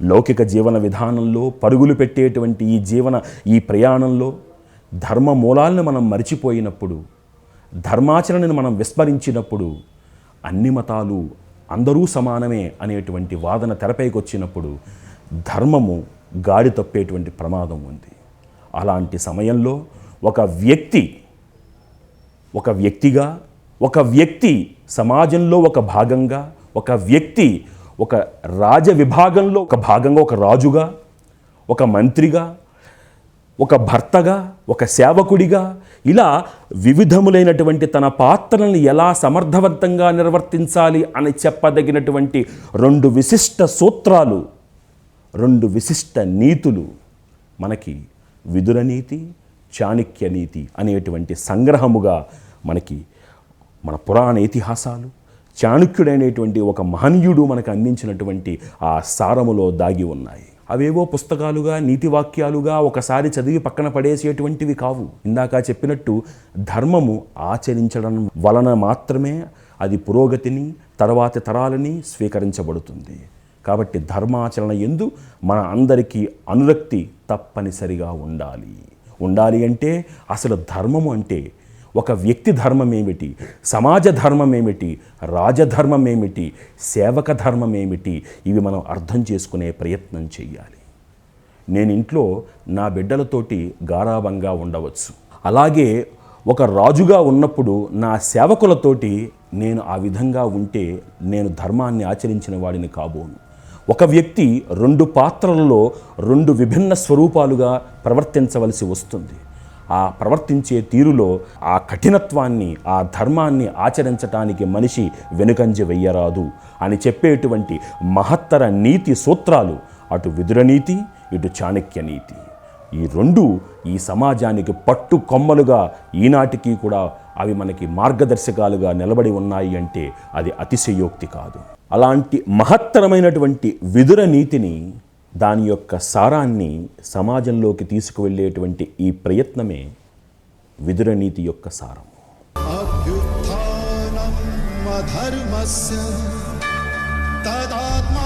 లౌకిక జీవన విధానంలో పరుగులు పెట్టేటువంటి ఈ జీవన ఈ ప్రయాణంలో ధర్మ మూలాలను మనం మరిచిపోయినప్పుడు ధర్మాచరణను మనం విస్మరించినప్పుడు అన్ని మతాలు అందరూ సమానమే అనేటువంటి వాదన తెరపైకి వచ్చినప్పుడు ధర్మము గాడి తప్పేటువంటి ప్రమాదం ఉంది. అలాంటి సమయంలో ఒక వ్యక్తి ఒక వ్యక్తిగా ఒక వ్యక్తి సమాజంలో ఒక భాగంగా ఒక వ్యక్తి ఒక రాజ విభాగంలో ఒక భాగంగా ఒక రాజుగా ఒక మంత్రిగా ఒక భర్తగా ఒక సేవకుడిగా ఇలా వివిధములైనటువంటి తన పాత్రలను ఎలా సమర్థవంతంగా నిర్వర్తించాలి అని చెప్పదగినటువంటి రెండు విశిష్ట సూత్రాలు రెండు విశిష్ట నీతులు మనకి విదుర నీతి చాణక్య నీతి అనేటువంటి సంగ్రహముగా మనకి మన పురాణ ఇతిహాసాలు చాణుక్యుడైనటువంటి ఒక మహనీయుడు మనకు అందించినటువంటి ఆ సారములో దాగి ఉన్నాయి. అవేవో పుస్తకాలుగా నీతి వాక్యాలుగా ఒకసారి చదివి పక్కన పడేసేటువంటివి కావు. ఇందాక చెప్పినట్టు ధర్మము ఆచరించడం వలన మాత్రమే అది పురోగతిని తర్వాతి తరాలని స్వీకరించబడుతుంది. కాబట్టి ధర్మాచరణ ఎందు మన అందరికీ అనురక్తి తప్పనిసరిగా ఉండాలి. ఉండాలి అంటే అసలు ధర్మము అంటే ఒక వ్యక్తి ధర్మం ఏమిటి సమాజ ధర్మం ఏమిటి రాజధర్మం ఏమిటి సేవక ధర్మం ఏమిటి ఇవి మనం అర్థం చేసుకునే ప్రయత్నం చేయాలి నేను ఇంట్లో నా బిడ్డలతోటి గారాభంగా ఉండవచ్చు. అలాగే ఒక రాజుగా ఉన్నప్పుడు నా సేవకులతోటి నేను ఆ విధంగా ఉంటే నేను ధర్మాన్ని ఆచరించిన వాడిని కాబోను. ఒక వ్యక్తి రెండు పాత్రలలో రెండు విభిన్న స్వరూపాలుగా ప్రవర్తించవలసి వస్తుంది. ఆ ప్రవర్తించే తీరులో ఆ కఠినత్వాన్ని ఆ ధర్మాన్ని ఆచరించటానికి మనిషి వెనుకంజ వెయ్యరాదు. అని చెప్పేటువంటి మహత్తర నీతి సూత్రాలు అటు విదురనీతి ఇటు చాణక్య నీతి. ఈ రెండు ఈ సమాజానికి పట్టు కొమ్మలుగా ఈనాటికి కూడా అవి మనకి మార్గదర్శకాలుగా నిలబడి ఉన్నాయి అంటే అది అతిశయోక్తి కాదు. అలాంటి మహత్తరమైనటువంటి విదుర నీతిని దాని యొక్క సారాన్ని సమాజంలోకి తీసుకువెళ్ళేటువంటి ఈ ప్రయత్నమే విదురనీతి యొక్క సారం. తదాత్మ